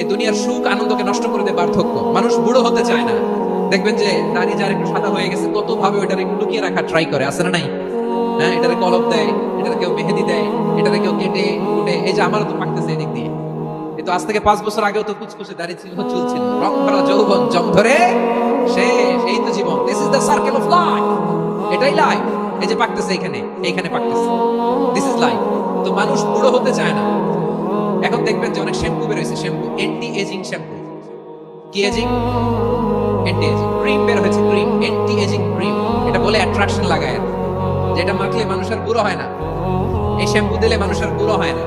এই দুনিয়ার সুখ আনন্দকে নষ্ট করে দেয় বার্ধক্য মানুষ বুড়ো হতে চায় না। দেখবেন যে দাড়ি যার একটু সাদা হয়ে গেছে কত ভাবে একটু লুকিয়ে রাখা ট্রাই করে। আছে না নাই? হ্যাঁ এটারে কলম দেয় এটারে কেউ মেহেদি দেয় এটারে কেউ কেটে কুটে, এই যে আমারও তো পাকতেছে এদিক দিয়ে। এই তো আজ থেকে পাঁচ বছর আগেও তো কুচকুচে দাড়ি ছিল চুল ছিল রং ভরা যৌবন জং ধরে শেষ, এই তো জীবন। This is the circle of life এটাই লাইফ এই যে পাকতেছে এখানে, এইখানে পাকতেছে। দিস ইজ লাইফ তো মানুষ বুড়ো হতে চায় না। এখন দেখবেন যে অনেক শ্যাম্পু বেরোয়েছে শ্যাম্পু এন্টি এজিং শ্যাম্পু কি এন্টি এজিং ক্রিম বের হয়েছে ক্রিম এন্টি এজিং ক্রিম এটা বলে অ্যাট্রাকশন লাগায়। যেটা মাখলে মানুষের বুড়ো হয় না। এই শ্যাম্পু দিলে মানুষের বুড়ো হয় না।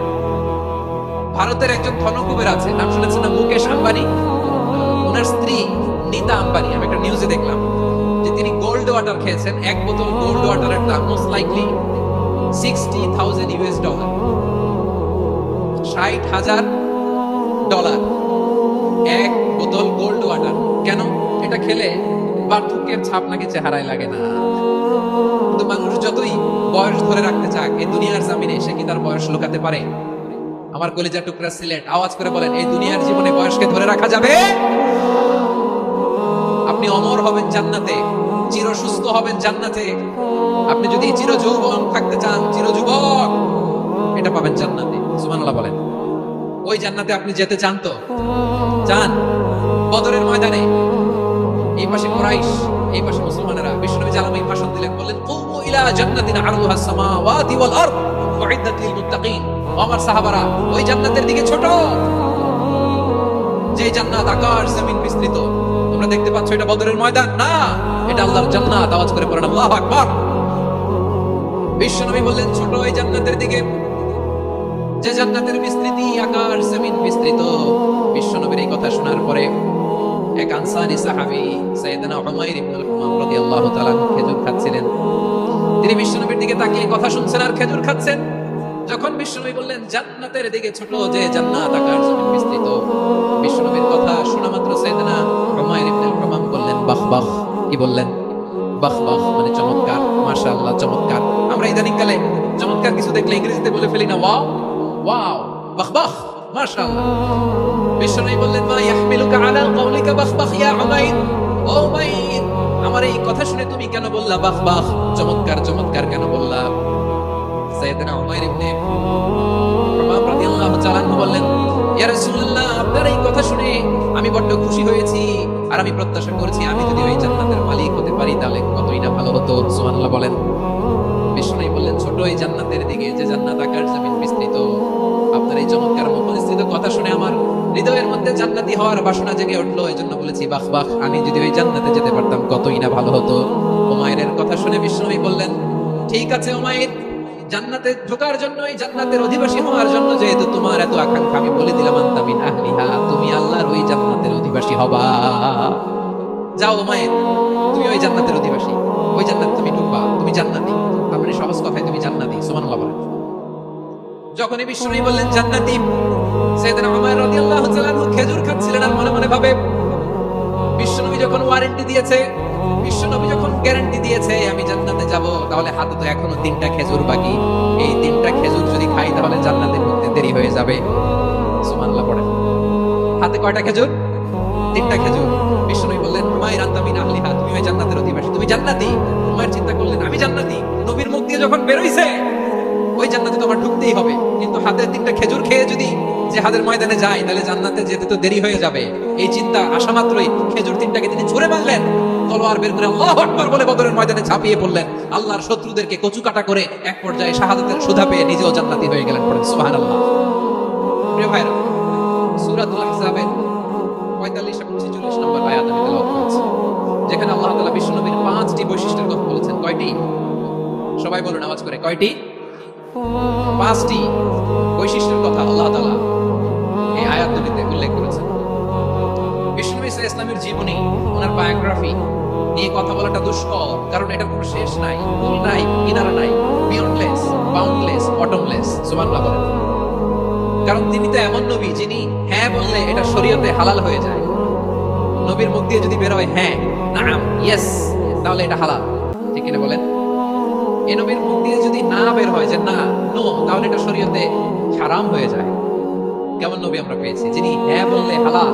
ভারতের একজন ধনকুবের আছে, নাম শুনেছেন না? মুকেশ আম্বানি। ওনার স্ত্রী নীতা আম্বানি। আমি একটা নিউজে দেখলাম যে তিনি গোল্ড ওয়াটার খেয়েছেন। এক বোতল গোল্ড ওয়াটারের দাম most likely sixty thousand US dollar ষাট হাজার ডলার। এক বোতল গোল্ড ওয়াটার কেন? এটা খেলে বার্ধক্যের ছাপ নাকি চেহারায় লাগে না। কিন্তু মানুষ যতই বয়স ধরে রাখতে চাক, এই দুনিয়ার জামিনে সে কি তার বয়স লুকাতে পারে? আমার কলিজা টুকরা সিলেট, আওয়াজ করে বলেন, এই দুনিয়ার জীবনে বয়সকে ধরে রাখা যাবে? আপনি অমর হবেন জান্নাতে চির সুস্থ হবেন জান্নাতে। আপনি যদি চির যৌবন থাকতে চান চির যুবক এটা পাবেন জান্নাতে। সুবহানাল্লাহ বলেন। ওই জান্নাতে আপনি যেতে চান তো? চান? বদরের ময়দানে? এই পাশে কুরাইশ, এই পাশে মুসলমানেরা। বিষ্ণুনবী জালাম এই ভাষণ দিলেন, বললেন, কুমু ইলা জান্নাতিন আরদুহা সামাওয়াতি ওয়াল আরদ, উইদ্দাত লিল মুত্তাকিন। আমার সাহাবারা, ওই জান্নাতের দিকে ছোট। যে জান্নাত আকাশ, জমিন বিস্তৃত। তোমরা দেখতে পাচ্ছ এটা বদরের ময়দান। না, এটা আল্লাহর জান্নাত। আওয়াজ করে পড়েন, আল্লাহু আকবার। বিশ্বনবী বললেন, ছোট ওই জান্নাতের দিকে যে জান্নাতের বিস্তৃতি আকাশ জমিন বিস্তৃত। বিশ্বনবীর এই কথা শোনার পরে এক আনসারি সাহাবী সাইয়েদনা উমাইর ইবনুল হুমাম রাদিয়াল্লাহু তাআলা খেজুর খাচ্ছিলেন। তিনি বিশ্বনবীর দিকে তাকিয়ে কথা শুনছেন আর খেজুর খাচ্ছেন। যখন বিশ্বনবী বললেন, জান্নাতের দিকে ছোট যে জান্নাত আকাশ জমিন বিস্তৃত। বিশ্বনবীর কথা শোনা মাত্র সাইয়েদনা উমাইর ইবনুল হুমাম বললেন, বাহ বাহ। কি বললেন? বাহ বাহ মানে চমৎকার, মাশাআল্লাহ, চমৎকার। আমরা ইদানিং কালে চমৎকার কিছু দেখলে ইংরেজিতে বলে ফেলি না, ওয়াও। ওয়াও বাহ মাশাআল্লাহ বিশ্বনবী বললেন মা ইয়াহমিলুকা আলা কাউলিকা বাহ বাহ ইয়া উমাইর ও উমাইর আমার এই কথা শুনে তুমি কেন বললা বাহ চমৎকার চমৎকার কেন বললা? সাইয়েদনা উমাইর ইবনে হুমাম রাদিয়াল্লাহু তাআলা বললেন, ইয়া রাসূলুল্লাহ, আপনার এই কথা শুনে আমি বড্ড খুশি হয়েছি আর আমি প্রত্যাশা করছি আমি যদি ওই জান্নাতের মালিক হতে পারি তাহলে কতই না ভালো হতো। সুবহানাল্লাহ বলেন। বিষ্ণু বললেন, ছোট এই জান্নাতের দিকে যে জান্নাত আকাশ জমিন বিস্তৃত চমৎকার মুখনিসৃত কথা শুনে আমার হৃদয়ের মধ্যে জান্নাতি হওয়ার বাসনা জেগে উঠল এই জন্য বলেছি, বাহ বাহ, আমি যদি ওই জান্নাতে যেতে পারতাম, কতই না ভালো হতো। ওমায়ের কথা শুনে বিষ্ণুই বললেন, ঠিক আছে ওমায়ের জান্নাতে ঢোকার জন্য এই জান্নাতের অধিবাসী হওয়ার জন্য যেহেতু তোমার এত আকাঙ্ক্ষা, আমি বলে দিলাম আহলিহা, তুমি আল্লাহর ওই জান্নাতের অধিবাসী হবা। যাও ওমায়ের তুমি ওই জান্নাতের অধিবাসী, ওই জান্নাত তুমি ঢুকবা, তুমি জান্নাতি আপনি সহজ কথায় তুমি জান্নাতি, সুবহানাল্লাহ বলেন যখনই বিষ্ণু বললেন, জান্নাতি। সাইয়েদনা উমর রাদিয়াল্লাহু তাআলা খেজুর খাচ্ছিলেন আর মনে মনে ভাবে বিশ্বনবী যখন ওয়ারেন্টি দিয়েছে বিশ্বনবী যখন গ্যারান্টি দিয়েছে, আমি জান্নাতে যাব। তাহলে হাতে তো এখনও তিনটা খেজুর বাকি। এই তিনটা খেজুর যদি খাই, তাহলে জান্নাতে ঢুকতে দেরি হয়ে যাবে। সুবহানাল্লাহ পড়েন। হাতে কয়টা খেজুর? তিনটা খেজুর। বিষ্ণু বললেন হুমায়ুর আন্তামিন আহলিহা। তুমি জান্নাতের অধিবাসী। তুমি জান্নাতি? হুমায়ুর চিন্তা করলেন, আমি জান্নাতি। নবীর মুখ দিয়ে যখন বেরোইছে ওই জান্নাতে তোমার ঢুকতেই হবে। কিন্তু হাতের তিনটা খেজুর খেয়ে যদি যে হাতের ময়দানে যায়, তাহলে জান্নাতে যেতে তো দেরি হয়ে যাবে। এই চিন্তা আসা মাত্রই খেজুর তিনটাকে তিনি ছুঁড়ে মারলেন। তলোয়ার বের করে আল্লাহ বলে বদরের ময়দানে ঝাঁপিয়ে পড়লেন। আল্লাহর শত্রুদেরকে কচু কাটা করে এক পর্যায়ে শাহাদাতের সুধা পেয়ে নিজেও জান্নাতি হয়ে গেলেন পড়েন। প্রিয় আহজাবের 45 এবং 46 নম্বর আয়াত আমি তেলাওয়াত করেছি, যেখানে আল্লাহ বিশ্বনবীর পাঁচটি বৈশিষ্ট্যের কথা বলেছেন। কয়টি? সবাই বলুন, আওয়াজ করে। কয়টি? জীবনী ওনার বায়োগ্রাফি নিয়ে কথা বলাটা দুষ্কর, কারণ এটা কোনো শেষ নাই মূল নাই, কিনারা নাই বিয়ন্ডলেস বাউন্ডলেস বটমলেস সুবহানাল্লাহ বলেন। কারণ তিনি তো এমন নবী যিনি হ্যাঁ বললে এটা শরীয়তে হালাল হয়ে যায়। নবীর মুখ দিয়ে যদি বের হয়, নাম ইয়েস তাহলে এটা হালাল। ঠিক কিনা বলেন? এ নবীর মুখ দিয়ে যদি না বের হয় যে না নো তাহলে এটা শরীয়তে হারাম হয়ে যায়। কেমন নবী আমরা পেয়েছি, যিনি হ্যাঁ বললে হালাল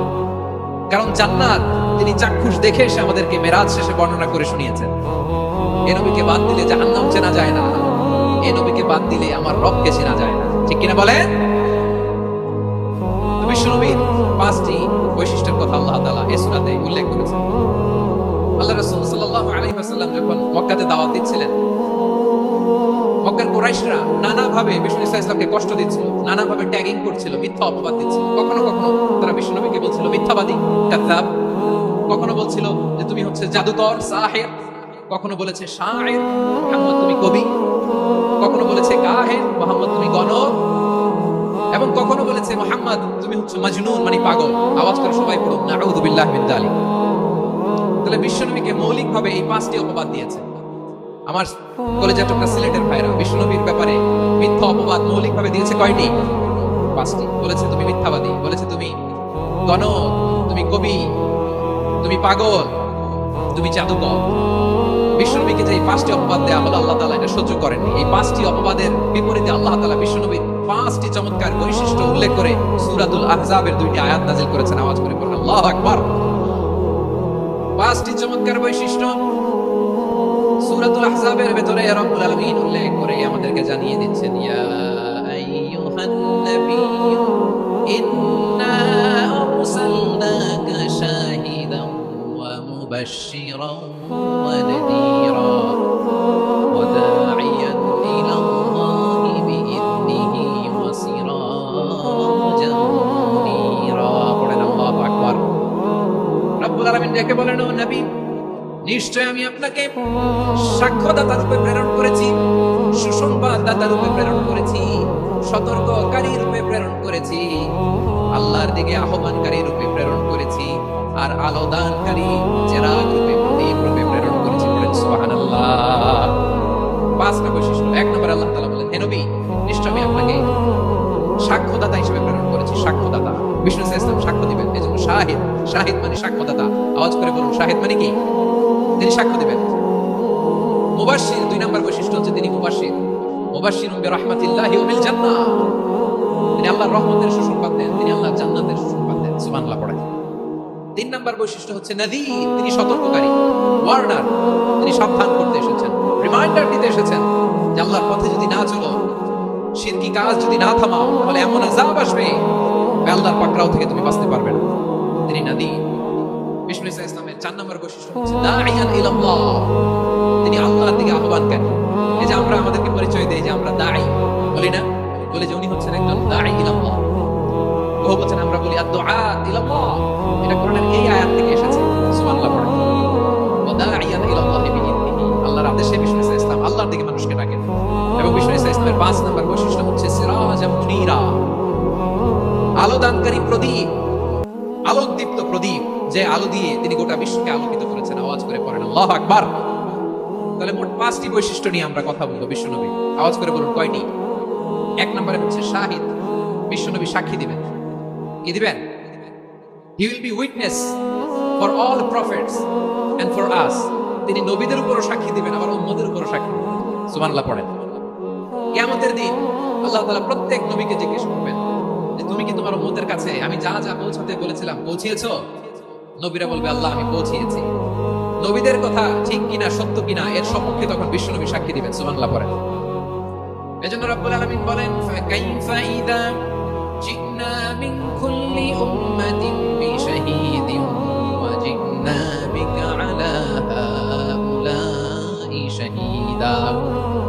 কারণ জান্নাত, তিনি চাক্ষুষ দেখে এসে আমাদেরকে মেরাজ শেষে বর্ণনা করে শুনিয়েছেন। এ নবীকে বাদ দিলে জাহান্নাম চেনা যায় না। এ নবীকে বাদ দিলে আমার রবকে চেনা যায় না। ঠিক কিনা বলেন? বিশ্বনবীর পাঁচটি বৈশিষ্ট্যের কথা আল্লাহ তাআলা এই সূরাতে উল্লেখ করেছেন। আল্লাহ রাসূল সাল্লাল্লাহু আলাইহি যখন মক্কাতে দাওয়াত দিচ্ছিলেন মক্কার কুরাইশরা নানাভাবে বিষ্ণু ইসা ইসলামকে কষ্ট দিচ্ছিল, নানাভাবে ট্যাগিং করছিল, মিথ্যা অপবাদ দিচ্ছিল। কখনো কখনো তারা বিষ্ণুনবীকে বলছিল, মিথ্যাবাদী কাযযাব কখনো বলছিল যে, তুমি হচ্ছে জাদুকর সাহেব কখনো বলেছে শায়ের মুহাম্মদ তুমি কবি। কখনো বলেছে কাহেন মোহাম্মদ তুমি গণক। এবং কখনো বলেছে, মোহাম্মদ তুমি হচ্ছে মাজনুন মানে পাগল। আওয়াজ করে সবাই পড়ুন নাউযু বিল্লাহি মিন যালিক তাহলে বিশ্বনবীকে মৌলিকভাবে এই পাঁচটি অপবাদ দিয়েছে। আমার কলেজের টুকরা সিলেটের ভাইরা বিষ্ণুনবীর ব্যাপারে মিথ্যা অপবাদ মৌলিকভাবে দিয়েছে কয়টি? পাঁচটি। বলেছে, তুমি মিথ্যাবাদী। বলেছে, তুমি গণ তুমি কবি, তুমি পাগল, তুমি জাদুকর। বিষ্ণুনবীকে যে এই পাঁচটি অপবাদ দেওয়া হলো, আল্লাহ তাআলা এটা সহ্য করেননি। এই পাঁচটি অপবাদের বিপরীতে আল্লাহ তাআলা বিষ্ণুনবীর পাঁচটি চমৎকার বৈশিষ্ট্য উল্লেখ করে সূরাতুল আহজাবের দুইটি আয়াত নাজিল করেছেন। আওয়াজ করে পড়ুন। আল্লাহু আকবার। পাঁচটি চমৎকার বৈশিষ্ট্য। সূরাতুল আহজাবের ভেতরে রব্বুল আলামিন উল্লেখ করে আমাদেরকে জানিয়ে দিচ্ছেন, ইয়া আইয়ুহান নাবিয়্যু ইন্না আরসালনাকা শাহিদান ওয়া মুবাশশিরান ওয়া নাদীরা ওয়া দা'iয়ান ইলা আল্লাহি বিইذনিহি ওয়া সিরাজান মুনীরা। পড়েন আল্লাহু আকবার। রব্বুল আলামিন ডেকে বলেন, ও নবী নিশ্চয় আমি আপনাকে সাক্ষ্যদাতা রূপে প্রেরণ করেছি, সুসংবাদদাতা রূপে প্রেরণ করেছি, সতর্ককারী রূপে প্রেরণ করেছি, আল্লাহর দিকে আহ্বানকারী রূপে প্রেরণ করেছি, আর আলো দানকারী চেরাগ রূপে প্রদীপ রূপে প্রেরণ করেছি বলেন সুবহানাল্লাহ। পাঁচটা বৈশিষ্ট্য, এক নম্বর আল্লাহ তাআলা বলেন, হে নবী, নিশ্চয় আমি আপনাকে সাক্ষ্যদাতা হিসেবে প্রেরণ করেছি, সাক্ষ্যদাতা। বিষ্ণু ইসলাম সাক্ষ্য দিবেন, এই জন্য শাহিদ শাহিদ মানে সাক্ষ্যদাতা। আওয়াজ করে বলুন, শাহিদ মানে কি? তিনি সাক্ষ্য দেবেন। মুবাশশির দুই নম্বর বৈশিষ্ট্য হচ্ছে তিনি মুবাশশির। মুবাশশিরুম বিরহমাতিল্লাহি ওয়া বিল জান্নাহ। তিনি আল্লাহর রহমতের সুসংবাদ দেন, তিনি আল্লাহর জান্নাতের সুসংবাদ দেন, সুবহানাল্লাহ পড়েন। তিন নম্বর বৈশিষ্ট্য হচ্ছে নদী তিনি সতর্ককারী, ওয়ার্নার, তিনি সাবধান করতে এসেছেন, রিমাইন্ডার দিতে এসেছেন যে আল্লাহর পথে যদি না চলো শিরকি কাজ যদি না থামাও, তাহলে এমন আযাব আসবে আল্লাহর পাকড়াও থেকে তুমি বাঁচতে পারবে না। তিনি নদী বিষ্ণু ইসা ইসলামের চার নম্বর বৈশিষ্ট্য তিনি আল্লাহর দিকে আহ্বানকারী এই যে আমরা আমাদেরকে পরিচয় দেই যে আমরা দাঈ বলি না? বলে যে উনি হচ্ছেন একজন দাঈ ইলাল্লাহ বহু বচন আমরা বলি আদ-দুআ ইলাল্লাহ। এটা কোরআনের এই আয়াত থেকে এসেছে। সুবহানাল্লাহ পড়ে। আল্লাহর আদেশে বিষ্ণু ইসা ইসলাম আল্লাহর দিকে মানুষকে ডাকেন এবং বিষ্ণু ইসা ইসলামের পাঁচ নম্বর বৈশিষ্ট্য হচ্ছে সিরাজাম মুনীরা। আলো দানকারী প্রদীপ। আলোকদীপ্ত প্রদীপ। যে আলো দিয়ে তিনি গোটা বিশ্বকে আলোকিত করেছেন, আওয়াজ করে পড়েন, আল্লাহ আকবার! তাহলে মোট পাঁচটি বৈশিষ্ট্য নিয়ে আমরা কথা বলব বিশ্বনবী। আওয়াজ করে বলুন, কয়টি? এক নম্বরে হচ্ছে শাহিদ, বিশ্বনবী সাক্ষী দিবেন। কি দিবেন? He will be witness for all prophets and for us তিনি নবীদের উপরও সাক্ষী দিবেন, আবার উম্মদের উপরও সাক্ষী দিবেন। সুবহানাল্লাহ পড়েন। কিয়ামতের দিন আল্লাহ তাআলা প্রত্যেক নবীকে জিজ্ঞেস করবেন যে, তুমি কি তোমার উম্মতের কাছে, আমি যা যা পৌঁছাতে বলেছিলাম, পৌঁছিয়েছো? নবীরা বলবে, আল্লাহ, আমি পৌঁছিয়েছি। নবীদের কথা ঠিক কিনা, সত্য কিনা, এর সপক্ষে তখন বিশ্বনবী সাক্ষী দিবেন, সুবহানাল্লাহ পড়েন এজন্য রব্বুল আলামিন বলেন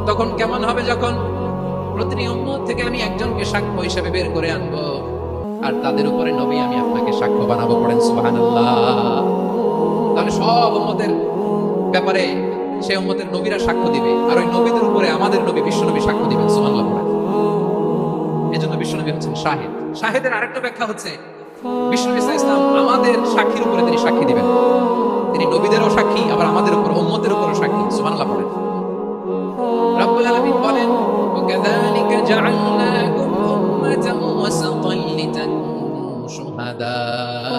তখন কেমন হবে যখন প্রতিটি উম্মত থেকে আমি একজনকে সাক্ষ্য হিসেবে বের করে আনব? আর তাদের উপরে নবী, আমি আপনাকে সাক্ষ্য বানাবো পড়েন তাহলে সব উম্মতের ব্যাপারে সে উম্মতের নবীরা সাক্ষ্য দিবে, আর ওই নবীদের উপরে আমাদের নবী বিশ্বনবী সাক্ষ্য দিবেন, সুবহানাল্লাহ এজন্য হচ্ছেন শাহেদ। শাহেদের আরেকটা ব্যাখ্যা হচ্ছে ইসলাম আমাদের সাক্ষীর উপরে তিনি সাক্ষী দিবেন। তিনি নবীদেরও সাক্ষী, আবার আমাদের উপর, উম্মতের উপরও সাক্ষী, সুবহানাল্লাহ পড়েন। রব্বুল বলেন, ওয়া وسطا لتكونوا شهداء.